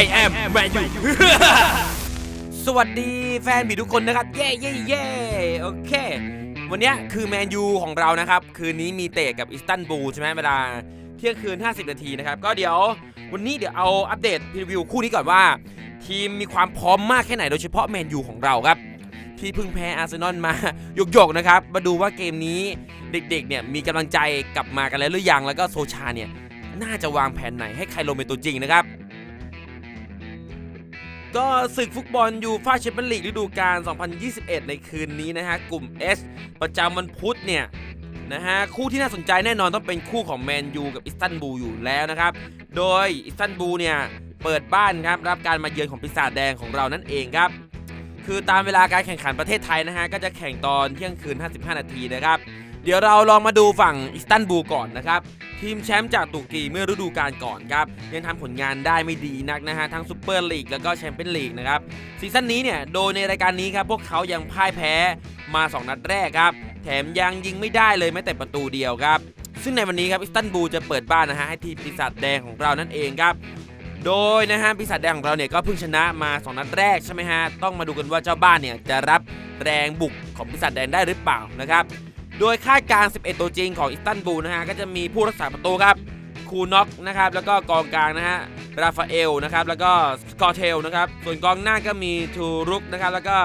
I am Man U สวัสดีแฟนบีทุกคนนะครับ เย้เย้เย้โอเค วันนี้คือแมนยูของเรานะครับ คืนนี้มีเตะกับอิสตันบูลใช่ไหมเวลาเที่ยงคืน 50 นาทีนะครับ ก็เดี๋ยววันนี้เดี๋ยวเอาอัปเดตพรีวิวคู่นี้ก่อนว่า ทีมมีความพร้อมมากแค่ไหนโดยเฉพาะแมนยูของเราครับ ที่เพิ่งแพ้อาร์เซนอลมาหยกๆนะครับ มาดูว่าเกมนี้เด็กๆเนี่ยมีกำลังใจกลับมากันแล้วหรือยังแล้วก็โซชาเนี่ยน่าจะวางแผนไหนให้ใครลงเป็นตัวจริงนะครับ ก็ศึกฟุตบอลยูฟ่าแชมเปี้ยนลีกฤดูกาล 2021 ในคืนนี้นะฮะ กลุ่ม S ประจำวันพุธเนี่ยนะฮะ คู่ที่น่าสนใจแน่นอนต้องเป็นคู่ของแมนยูกับอิสตันบูลอยู่แล้วนะครับ โดยอิสตันบูลเนี่ย เปิดบ้านครับ รับการมาเยือนของปีศาจแดงของเรานั่นเองครับ คือตามเวลาการแข่งขันประเทศไทยนะฮะ ก็จะแข่งตอนเที่ยงคืน 55 นาทีนะครับ เดี๋ยวเราลองมาดูฝั่งอิสตันบูลก่อนนะครับ ทีมแชมป์จากตุรกีเมื่อฤดูกาลก่อนครับ ยังทำผลงานได้ไม่ดีนักนะฮะ ทั้งซูเปอร์ลีกแล้วก็แชมเปี้ยนลีกนะครับ ซีซั่นนี้เนี่ย โดยในรายการนี้ครับ พวกเขายังพ่ายแพ้มา 2 นัดแรกครับ แถมยังยิงไม่ได้เลยแม้แต่ประตูเดียวครับ ซึ่งในวันนี้ครับอิสตันบูลจะเปิดบ้านนะฮะให้ทีมปีศาจแดงของเรานั่นเองครับโดยนะฮะปีศาจแดงของเราเนี่ยก็เพิ่งชนะมา 2 นัดแรกใช่ไหมฮะต้องมาดูกันว่าเจ้าบ้านเนี่ยจะรับแรงบุกของปีศาจแดงได้หรือเปล่านะครับ โดยคาดการ 11 ตัวจริงของอิสตันบูลนะฮะ ก็จะมีผู้รักษาประตูครับ คูน็อกนะครับ แล้วก็กองกลางนะฮะ ราฟาเอลนะครับ แล้วก็สกอเทลนะครับ ส่วนกองหน้าก็มีทูรุกนะครับ แล้วก็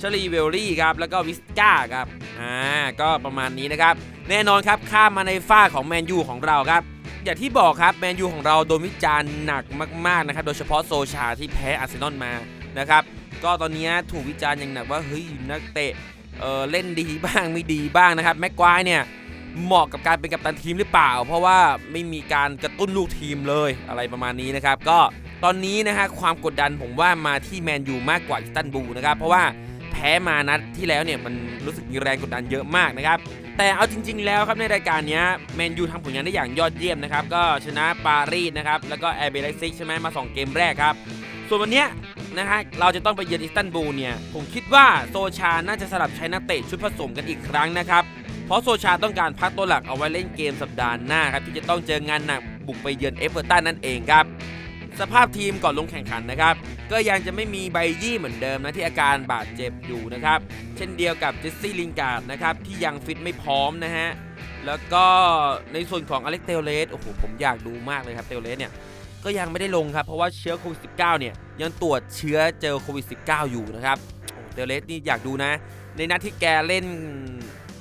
ชลีเวลลี่ครับ แล้วก็วิสก้าครับ อ่า ก็ประมาณนี้นะครับ แน่นอนครับ ข้ามมาในฝ้าของแมนยูของเราครับ อย่างที่บอกครับ แมนยูของเราโดนวิจารณ์หนักมากๆนะครับ โดยเฉพาะโซชาที่แพ้อาร์เซนอลมา นะครับ ก็ตอนนี้ถูกวิจารณ์อย่างหนักว่า เฮ้ย นักเตะ เออเล่นดีบ้างไม่ดีบ้างนะครับแม็กควายเนี่ยเหมาะกับการเป็นกัปตันทีมหรือเปล่า เพราะว่าไม่มีการกระตุ้นลูกทีมเลยอะไรประมาณนี้นะครับ ก็ตอนนี้นะฮะความกดดันผมว่ามาที่แมนยูมากกว่าอิสตันบูลนะครับ เพราะว่าแพ้มานัดที่แล้วเนี่ยมันรู้สึกมีแรงกดดันเยอะมากนะครับ แต่เอาจริง ๆ แล้วครับในรายการนี้แมนยูทำผลงานได้อย่างยอดเยี่ยมนะครับ ก็ชนะปารีสนะครับแล้วก็แอร์เบลซิกใช่ไหมมา 2 เกมแรกครับ ส่วนวันนี้ นะฮะเราจะต้องไปเยือนอิสตันบูลเนี่ยผมคิดว่าโซชาน่าจะสลับใช้นักเตะชุดผสมกันอีกครั้งนะครับเพราะโซชาต้องการพักตัวหลักเอาไว้เล่นเกมสัปดาห์หน้าครับที่จะต้องเจองานหนักบุกไปเยือนเอเวอร์ตันนั่นเองครับสภาพทีมก่อนลงแข่งขันนะครับก็ยังจะไม่มีไบยี่เหมือนเดิมนะที่อาการบาดเจ็บอยู่นะครับเช่นเดียวกับเจสซี่ลิงการ์ดนะครับที่ยังฟิตไม่พร้อมนะฮะแล้วก็ในส่วนของอเล็กเตลเลสโอ้โหผมอยากดูมากเลยครับเตลเลสเนี่ย ก็ยังไม่ได้ลงครับ เพราะว่าเชื้อโควิด -19 เนี่ยยังตรวจเชื้อเจอโควิด -19 อยู่นะครับเตลเลสนี่อยากดูนะ ในนัดที่แกเล่น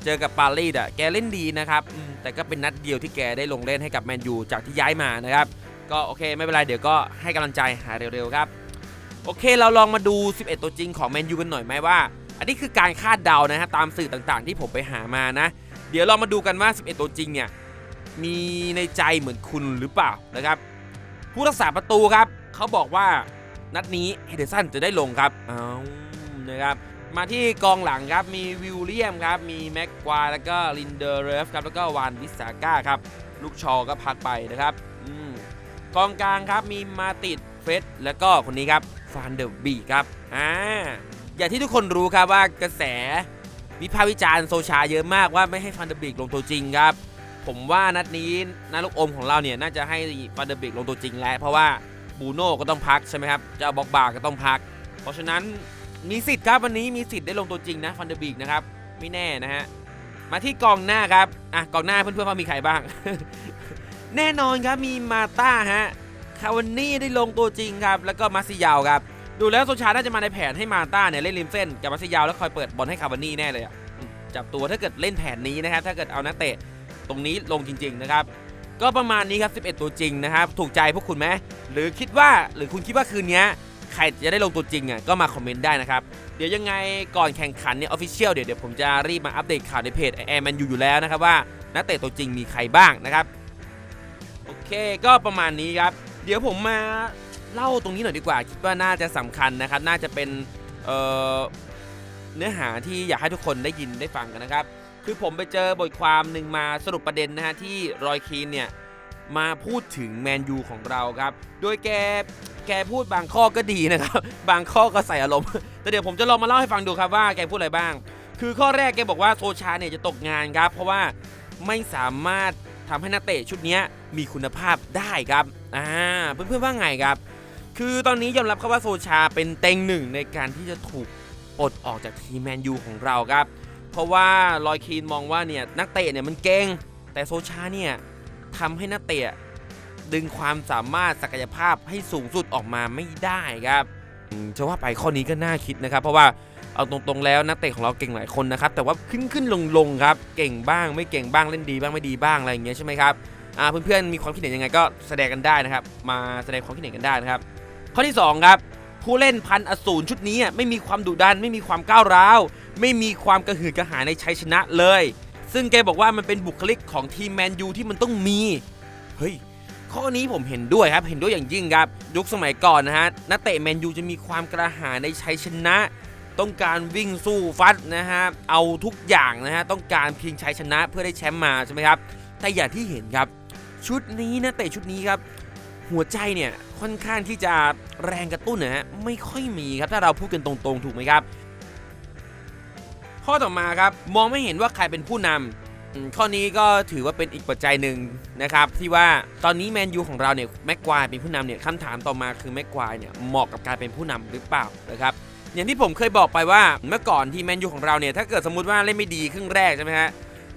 เจอกับปารีสอะแกเล่นดีนะครับแต่ก็เป็นนัดเดียวที่แกได้ลงเล่นให้กับแมนยูจากที่ย้ายมานะครับก็โอเคไม่เป็นไรเดี๋ยวก็ให้กำลังใจหาเร็วๆครับโอเคเราลองมาดู 11 ตัวจริงของแมนยูกันหน่อยไหมว่า อันนี้คือการคาดเดานะฮะตามสื่อต่างๆ ที่ผมไปหามานะ เดี๋ยวเรามาดูกันว่า 11 ตัวจริงเนี่ยมีในใจเหมือนคุณหรือเปล่านะครับ ผู้รักษาประตูครับ เขาบอกว่านัดนี้เฮเดอร์สันจะได้ลงครับเอานะครับมาที่กองหลังครับมีวิลเลียมครับมีแม็กควายแล้วก็ลินเดอร์เรฟครับแล้วก็วานวิสาก้าครับลูกชอก็พักไปนะครับอกองกลางครับมีมาติดเฟสแล้วก็คนนี้ครับฟานเดอร์บีครับอ่าอย่างที่ทุกคนรู้ครับว่ากระแสวิพากษ์วิจารณ์โซชาเยอะมากว่าไม่ให้ฟันเดอร์บีกลงตัวจริงครับ ผมว่านัดนี้นาลูกอมของเราเนี่ยน่าจะให้ฟันเดอร์เบกลงตัวจริงแล้ว เพราะว่าบูโน่ก็ต้องพักใช่ไหมครับเจ้าบ็อกบาก็ต้องพัก เพราะฉะนั้นมีสิทธิ์ครับวันนี้มีสิทธิ์ได้ลงตัวจริงนะฟันเดอร์เบกนะครับไม่แน่นะฮะมาที่กองหน้าครับอะกองหน้าเพื่อนๆว่ามีใครบ้าง แน่นอนครับมีมาต้าฮะคาวานี่ได้ลงตัวจริงครับแล้วก็มาซิยาวครับดูแล้วโซชาน่าจะมาในแผนให้มาต้าเนี่ยเล่นริมเส้นกับมาซิยาวแล้วคอยเปิดบอลให้คาวานี่แน่เลยจับตัวถ้าเกิดเล่นแผนนี้นะครับถ้าเกิดเอานักเตะ ตรงนี้ลงจริง ๆ นะครับ ก็ประมาณนี้ครับ 11 ตัวจริงนะครับ ถูกใจพวกคุณไหมหรือคิดว่าหรือคุณคิดว่าคืนนี้ใครจะได้ลงตัวจริงอะก็มาคอมเมนต์ได้นะครับ เดี๋ยวยังไงก่อนแข่งขันเนี่ยออฟฟิเชียลเดี๋ยวเดี๋ยวผมจะรีบมาอัปเดตข่าวในเพจแอร์แมนยูอยู่แล้วนะครับว่านักเตะตัวจริงมีใครบ้างนะครับโอเคก็ประมาณนี้ครับ เดี๋ยวผมมาเล่าตรงนี้หน่อยดีกว่า คิดว่าน่าจะสำคัญนะครับ น่าจะเป็นเเนื้อหาที่อยากให้ทุกคนได้ยินได้ฟังกันนะครับ คือผมไปเจอบทความหนึ่งมาสรุปประเด็นนะฮะที่รอยคีนเนี่ยมาพูดถึงแมนยูของเราครับ โดยแกแกพูดบางข้อก็ดีนะครับ บางข้อก็ใส่อารมณ์ แต่เดี๋ยวผมจะลองมาเล่าให้ฟังดูครับว่าแกพูดอะไรบ้าง คือข้อแรกแกบอกว่าโซชาเนี่ยจะตกงานครับ เพราะว่าไม่สามารถทำให้นักเตะชุดนี้มีคุณภาพได้ครับ อ่า เพื่อนๆว่าไงครับ คือตอนนี้ยอมรับครับว่าโซชาเป็นเต็งหนึ่งในการที่จะถูกปลดออกจากทีมแมนยูของเราครับ เพราะว่าลอยคีนมองว่าเนี่ยนักเตะเนี่ยมันเก่ง แต่โซชาเนี่ยทำให้นักเตะดึงความสามารถศักยภาพให้สูงสุดออกมาไม่ได้ครับอืมจะว่าไปข้อนี้ก็น่าคิดนะครับ เพราะว่าเอาตรงๆแล้วนักเตะของเราเก่งหลายคนนะครับ แต่ว่าขึ้นขึ้นลงลงๆครับ เก่งบ้างไม่เก่งบ้างเล่นดีบ้างไม่ดีบ้างอะไรอย่างเงี้ยใช่ไหมครับเพื่อนๆมีความคิดเห็นยังไงก็แสดงกันได้นะครับ มาแสดงความคิดเห็นกันได้นะครับ ข้อที่ 2 ครับ ผู้เล่นพันอสูรชุดนี้ไม่มีความดุดันไม่มีความก้าวร้าว ไม่มีความกระหืดกระหายในชัยชนะเลย ซึ่งแกบอกว่ามันเป็นบุคลิกของทีมแมนยูที่มันต้องมี เฮ้ยข้อนี้ผมเห็นด้วยครับ เห็นด้วยอย่างยิ่งครับ ยุคสมัยก่อนนะฮะ นักเตะแมนยูจะมีความกระหายในชัยชนะ ต้องการวิ่งสู้ฟัดนะฮะ เอาทุกอย่างนะฮะ ต้องการเพียงชัยชนะเพื่อได้แชมป์มาใช่ไหมครับ แต่อย่างที่เห็นครับ ชุดนี้นะเตะชุดนี้ครับ หัวใจเนี่ยค่อนข้างที่จะแรงกระตุ้นนะฮะ ไม่ค่อยมีครับ ถ้าเราพูดกันตรงๆ ถูกไหมครับ ข้อต่อมาครับมองไม่เห็นว่าใครเป็นผู้นำอืมข้อนี้ก็ถือว่าเป็นอีกปัจจัยหนึ่งนะครับที่ว่าตอนนี้แมนยูของเราเนี่ยแม็กควายเป็นผู้นำเนี่ยคำถามต่อมาคือแม็กควายเนี่ยเหมาะกับการเป็นผู้นำหรือเปล่านะครับอย่างที่ผมเคยบอกไปว่าเมื่อก่อนที่แมนยูของเราเนี่ยถ้าเกิดสมมติว่าเล่นไม่ดีครึ่งแรกใช่ไหมฮะ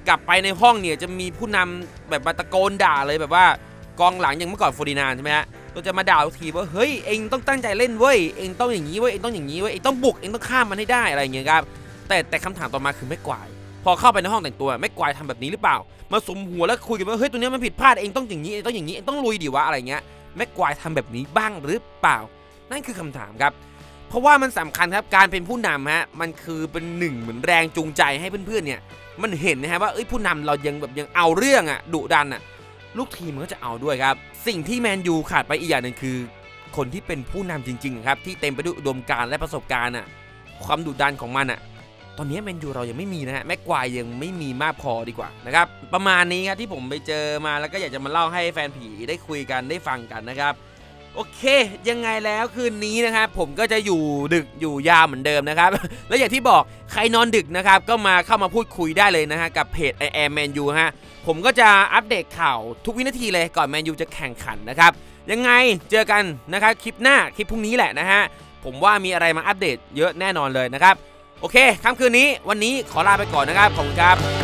กลับไปในห้องเนี่ยจะมีผู้นำแบบมาตะโกนด่าเลยแบบว่ากองหลังอย่างเมื่อก่อนโฟร์ดินานใช่ไหมฮะก็จะมาด่าทีว่าเฮ้ยเองต้องตั้งใจเล่นเว้ยเองต้องอย่างนี้เว้ยเองต้องอย่างนี้เว้ยเองต้องบุกเองต้องข้ามมันให้ได้อะไรอย่างเงี้ยครับ แต่แต่คำถามต่อมาคือไม่กวาย พอเข้าไปในห้องแต่งตัวไม่กวายทำแบบนี้หรือเปล่า มาสมหัวแล้วคุยกันว่าเฮ้ยตัวนี้มันผิดพลาดเองต้องอย่างนี้เองต้องอย่างนี้ต้องลุยดิวะอะไรเงี้ยแม็กวายทำแบบนี้บ้างหรือเปล่า นั่นคือคำถามครับ เพราะว่ามันสำคัญครับการเป็นผู้นำฮะมันคือเป็นหนึ่งเหมือนแรงจูงใจให้เพื่อนๆเนี่ยมันเห็นนะฮะว่าเอ้ยผู้นำเรายังแบบยังเอาเรื่องอะดุดันอะลูกทีมมันก็จะเอาด้วยครับ สิ่งที่แมนยูขาดไปอีกอย่างหนึ่งคือ คนที่เป็นผู้นำจริง ๆ ครับ ที่เต็มไปด้วยอุดมการณ์และประสบการณ์อะความดุดันของมันอะ ตอนนี้แมนยูเรายังไม่มีนะฮะแม็กควายยังไม่มีมากพอดีกว่านะครับประมาณนี้ครับที่ผมไปเจอมาแล้วก็อยากจะมาเล่าให้แฟนผีได้คุยกันได้ฟังกันนะครับโอเค ยังไงแล้วคืนนี้นะครับผมก็จะอยู่ดึกอยู่ยาวเหมือนเดิมนะครับ และอย่างที่บอกใครนอนดึกนะครับ ก็มาเข้ามาพูดคุยได้เลยนะฮะกับเพจ i am Man U ฮะผมก็จะอัปเดตข่าวทุกวินาทีเลยก่อนแมนยูจะแข่งขันนะครับ ยังไงเจอกันนะครับคลิปหน้าคลิปพรุ่งนี้แหละนะฮะผมว่ามีอะไรมาอัปเดตเยอะแน่นอนเลยนะครับ โอเคค่ำคืนนี้วันนี้ขอลาไปก่อนนะครับขอบคุณครับ